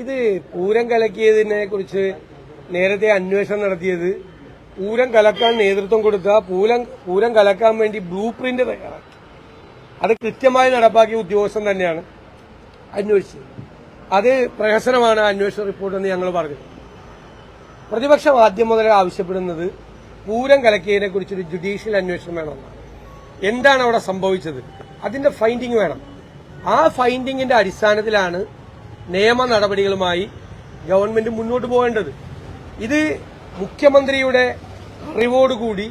ഇത് പൂരം കലക്കിയതിനെ കുറിച്ച് നേരത്തെ അന്വേഷണം നടത്തിയത് പൂരം കലക്കാൻ നേതൃത്വം കൊടുത്ത പൂരം പൂരം കലക്കാൻ വേണ്ടി ബ്ലൂ പ്രിന്റ് തയ്യാറാക്കി. അത് കൃത്യമായി നടപ്പാക്കിയ ഉദ്യോഗസ്ഥൻ തന്നെയാണ് അന്വേഷിച്ചത്. അത് പ്രഹസനമാണ് അന്വേഷണ റിപ്പോർട്ട് എന്ന് ഞങ്ങൾ പറഞ്ഞത്. പ്രതിപക്ഷം ആദ്യം മുതലേ ആവശ്യപ്പെടുന്നത് പൂരം കലക്കിയതിനെ കുറിച്ചൊരു ജുഡീഷ്യൽ അന്വേഷണം വേണമെന്നാണ് എന്താണ് അവിടെ സംഭവിച്ചത്? അതിന്റെ ഫൈൻഡിങ് വേണം. ആ ഫൈൻഡിങ്ങിന്റെ അടിസ്ഥാനത്തിലാണ് നിയമ നടപടികളുമായി ഗവൺമെന്റ് മുന്നോട്ട് പോകേണ്ടത്. ഇത് മുഖ്യമന്ത്രിയുടെ അറിവോടുകൂടി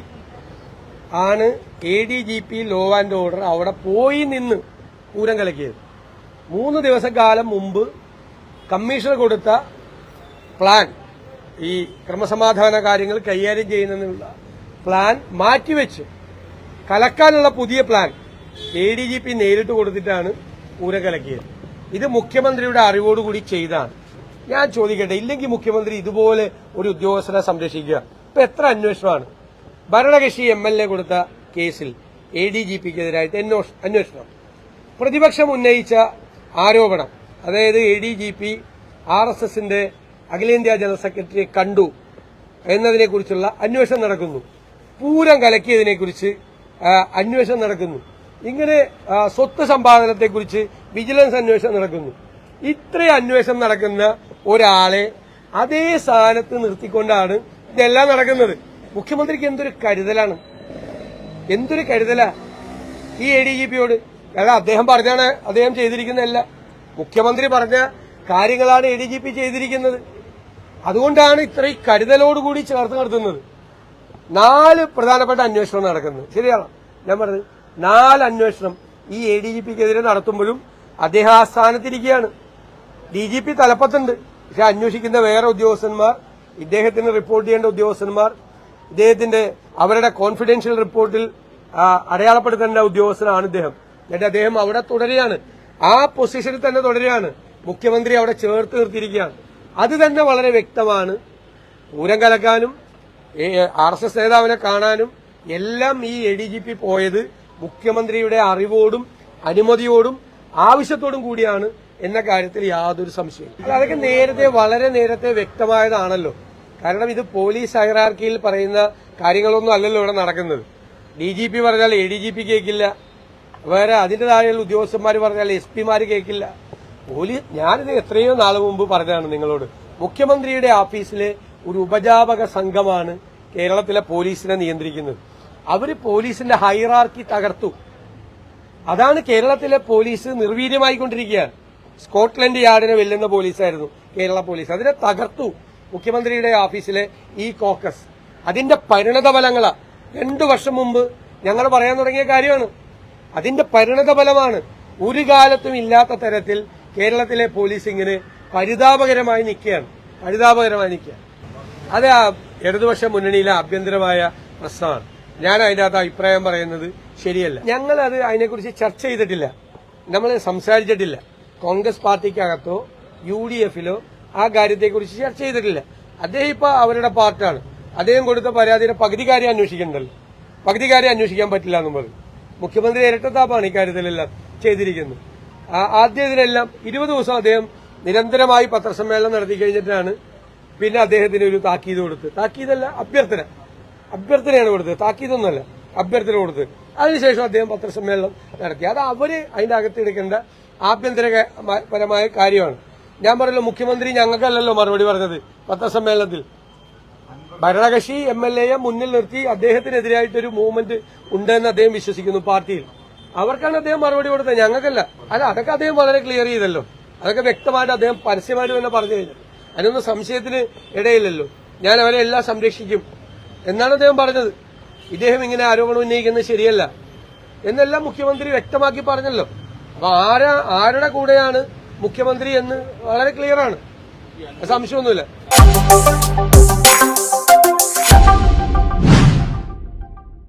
ആണ് A D G P law and order അവിടെ പോയി നിന്ന് പൂരം കലക്കിയത്. മൂന്ന് ദിവസക്കാലം മുമ്പ് കമ്മീഷണർ കൊടുത്ത പ്ലാൻ ഈ ക്രമസമാധാന കാര്യങ്ങൾ കൈകാര്യം ചെയ്യുന്നതിനുള്ള പ്ലാൻ മാറ്റിവെച്ച് കലക്കാനുള്ള പുതിയ plan A D G P നേരിട്ട് കൊടുത്തിട്ടാണ് പൂരം കലക്കിയത്. ഇത് മുഖ്യമന്ത്രിയുടെ അറിവോടുകൂടി ചെയ്താണ്. ഞാൻ ചോദിക്കട്ടെ ഇല്ലെങ്കിൽ മുഖ്യമന്ത്രി ഇതുപോലെ ഒരു ഉദ്യോഗസ്ഥനെ സംരക്ഷിക്കുക. ഇപ്പൊ എത്ര അന്വേഷണമാണ്? ഭരണകക്ഷി എം എൽ എ കൊടുത്ത കേസിൽ എ ഡി ജി അന്വേഷണം. പ്രതിപക്ഷം ഉന്നയിച്ച ആരോപണം. അതായത് A D G P R S എസിന്റെ അഖിലേന്ത്യാ ജനറൽ സെക്രട്ടറിയെ കണ്ടു എന്നതിനെക്കുറിച്ചുള്ള അന്വേഷണം നടക്കുന്നു. പൂരം കലക്കിയതിനെക്കുറിച്ച് അന്വേഷണം നടക്കുന്നു. ഇങ്ങനെ സ്വത്ത് സമ്പാദനത്തെക്കുറിച്ച് വിജിലൻസ് അന്വേഷണം നടക്കുന്നു. ഇത്രയും അന്വേഷണം നടക്കുന്ന ഒരാളെ അതേ സ്ഥാനത്ത് നിർത്തിക്കൊണ്ടാണ് ഇതെല്ലാം നടക്കുന്നത്. മുഖ്യമന്ത്രിക്ക് എന്തൊരു കരുതലാണ്? എന്തൊരു കരുതലാ? ഈ എ ഡി ജി പിയോട് കാരണം അദ്ദേഹം പറഞ്ഞാണ് അദ്ദേഹം ചെയ്തിരിക്കുന്നതല്ല. മുഖ്യമന്ത്രി പറഞ്ഞ കാര്യങ്ങളാണ് എ ഡി ജി പി ചെയ്തിരിക്കുന്നത്. അതുകൊണ്ടാണ് ഇത്രയും കരുതലോടുകൂടി ചേർത്ത് നടത്തുന്നത്. നാല് പ്രധാനപ്പെട്ട അന്വേഷണം നടക്കുന്നത്. ശരിയാണോ? ഞാൻ പറഞ്ഞത് നാല് അന്വേഷണം ഈ എ ഡി ജി പിക്കെതിരെ നടത്തുമ്പോഴും അദ്ദേഹം ആ സ്ഥാനത്തിരിക്കുകയാണ് ഡി ജി പി തലപ്പത്തുണ്ട്. പക്ഷെ അന്വേഷിക്കുന്ന വേറെ ഉദ്യോഗസ്ഥന്മാർ ഇദ്ദേഹത്തിന് റിപ്പോർട്ട് ചെയ്യേണ്ട ഉദ്യോഗസ്ഥന്മാർ ഇദ്ദേഹത്തിന്റെ അവരുടെ കോൺഫിഡൻഷ്യൽ റിപ്പോർട്ടിൽ അടയാളപ്പെടുത്തേണ്ട ഉദ്യോഗസ്ഥനാണ് ഇദ്ദേഹം. എന്നിട്ട് അദ്ദേഹം അവിടെ തുടരുകയാണ്. ആ പൊസിഷനിൽ തന്നെ തുടരുകയാണ്. മുഖ്യമന്ത്രി അവിടെ ചേർത്ത് നിർത്തിയിരിക്കുകയാണ്. അത് തന്നെ വളരെ വ്യക്തമാണ്. പൂരം കലക്കാനും ആർ എസ് എസ് നേതാവിനെ കാണാനും എല്ലാം ഈ എ ഡി ജി പി പോയത് മുഖ്യമന്ത്രിയുടെ അറിവോടും അനുമതിയോടും ആവശ്യത്തോടും കൂടിയാണ് എന്ന കാര്യത്തിൽ യാതൊരു സംശയവും അതൊക്കെ നേരത്തെ വളരെ നേരത്തെ വ്യക്തമായതാണല്ലോ. കാരണം ഇത് പോലീസ് ഹൈറാർക്കിയിൽ പറയുന്ന കാര്യങ്ങളൊന്നും അല്ലല്ലോ ഇവിടെ നടക്കുന്നത്. ഡി ജി പി പറഞ്ഞാൽ എ ഡി ജി പി കേൾക്കില്ല. വേറെ അതിന്റെ താഴെയുള്ള ഉദ്യോഗസ്ഥന്മാർ പറഞ്ഞാൽ എസ് പിമാർ കേൾക്കില്ല. പോലീസ് ഞാനിത് എത്രയോ നാൾ മുമ്പ് പറഞ്ഞതാണ് നിങ്ങളോട്. മുഖ്യമന്ത്രിയുടെ ഓഫീസിലെ ഒരു ഉപജാപക സംഘമാണ് കേരളത്തിലെ പോലീസിനെ നിയന്ത്രിക്കുന്നത്. അവർ പോലീസിന്റെ ഹൈറാർക്കി തകർത്തു. അതാണ് കേരളത്തിലെ പോലീസ് നിർവീര്യമായിക്കൊണ്ടിരിക്കുകയാണ്. സ്കോട്ട്ലൻഡ് യാർഡിനെ വെല്ലുന്ന പോലീസായിരുന്നു കേരള പോലീസ്. അതിനെ തകർത്തു മുഖ്യമന്ത്രിയുടെ ഓഫീസിലെ ഈ കോക്കസ്. അതിന്റെ പരിണത ഫലങ്ങളാ രണ്ടു വർഷം മുമ്പ് ഞങ്ങൾ പറയാൻ തുടങ്ങിയ കാര്യമാണ്. അതിന്റെ പരിണത ഫലമാണ് ഒരു കാലത്തും ഇല്ലാത്ത തരത്തിൽ കേരളത്തിലെ പോലീസ് ഇങ്ങനെ പരിതാപകരമായി നിൽക്കുകയാണ്. പരിതാപകരമായി നിൽക്കുക അത് ഇടതുപക്ഷ മുന്നണിയിലെ ആഭ്യന്തരമായ പ്രശ്നമാണ്. ഞാൻ അതിനകത്ത് അഭിപ്രായം പറയുന്നത് ശരിയല്ല. ഞങ്ങൾ അത് അതിനെക്കുറിച്ച് ചർച്ച ചെയ്തിട്ടില്ല. നമ്മൾ സംസാരിച്ചിട്ടില്ല. കോൺഗ്രസ് പാർട്ടിക്കകത്തോ യു ഡി എഫിലോ ആ കാര്യത്തെക്കുറിച്ച് ചർച്ച ചെയ്തിട്ടില്ല. അദ്ദേഹം ഇപ്പൊ അവരുടെ പാർട്ടാണ്. അദ്ദേഹം കൊടുത്ത പരാതിയുടെ പകുതി കാര്യം അന്വേഷിക്കണ്ടല്ലോ. പകുതി കാര്യം അന്വേഷിക്കാൻ പറ്റില്ല എന്നും പറയും മുഖ്യമന്ത്രി ഇരട്ടത്താപ്പാണ് ഇക്കാര്യത്തിലെല്ലാം ചെയ്തിരിക്കുന്നത്. ആദ്യം ഇതിനെല്ലാം ഇരുപത് ദിവസം അദ്ദേഹം നിരന്തരമായി പത്രസമ്മേളനം നടത്തി കഴിഞ്ഞിട്ടാണ് പിന്നെ അദ്ദേഹത്തിന് ഒരു താക്കീത് കൊടുത്ത്. താക്കീതല്ല അഭ്യർത്ഥന. അഭ്യർത്ഥനയാണ് കൊടുത്തത്. താക്കീതൊന്നുമല്ല. അഭ്യർത്ഥന കൊടുത്തത് അതിനുശേഷം അദ്ദേഹം പത്രസമ്മേളനം നടത്തി. അത് അവർ അതിന്റെ അകത്ത് എടുക്കേണ്ട ആഭ്യന്തരപരമായ കാര്യമാണ്. ഞാൻ പറഞ്ഞല്ലോ മുഖ്യമന്ത്രി ഞങ്ങൾക്കല്ലല്ലോ മറുപടി പറഞ്ഞത് പത്രസമ്മേളനത്തിൽ. ഭരണകക്ഷി എം എൽ എയെ മുന്നിൽ നിർത്തി അദ്ദേഹത്തിനെതിരായിട്ടൊരു മൂവ്മെന്റ് ഉണ്ടെന്ന് അദ്ദേഹം വിശ്വസിക്കുന്നു പാർട്ടിയിൽ. അവർക്കാണ് അദ്ദേഹം മറുപടി കൊടുത്തത്. ഞങ്ങൾക്കല്ല. അല്ല അതൊക്കെ അദ്ദേഹം വളരെ ക്ലിയർ ചെയ്തല്ലോ. അതൊക്കെ വ്യക്തമായിട്ട് അദ്ദേഹം പരസ്യമായിട്ട് തന്നെ പറഞ്ഞു കഴിഞ്ഞു. അതിനൊന്നും സംശയത്തിന് ഇടയില്ലല്ലോ. ഞാൻ അവരെ എല്ലാം സംരക്ഷിക്കും. എന്നാണ് അദ്ദേഹം പറഞ്ഞത്. ഇദ്ദേഹം ഇങ്ങനെ ആരോപണം ഉന്നയിക്കുന്നത് ശരിയല്ല. എന്നെല്ലാം മുഖ്യമന്ത്രി വ്യക്തമാക്കി പറഞ്ഞല്ലോ. അപ്പൊ ആരാ ആരുടെ കൂടെയാണ് മുഖ്യമന്ത്രി എന്ന് വളരെ ക്ലിയറാണ് സംശയമൊന്നുമില്ല.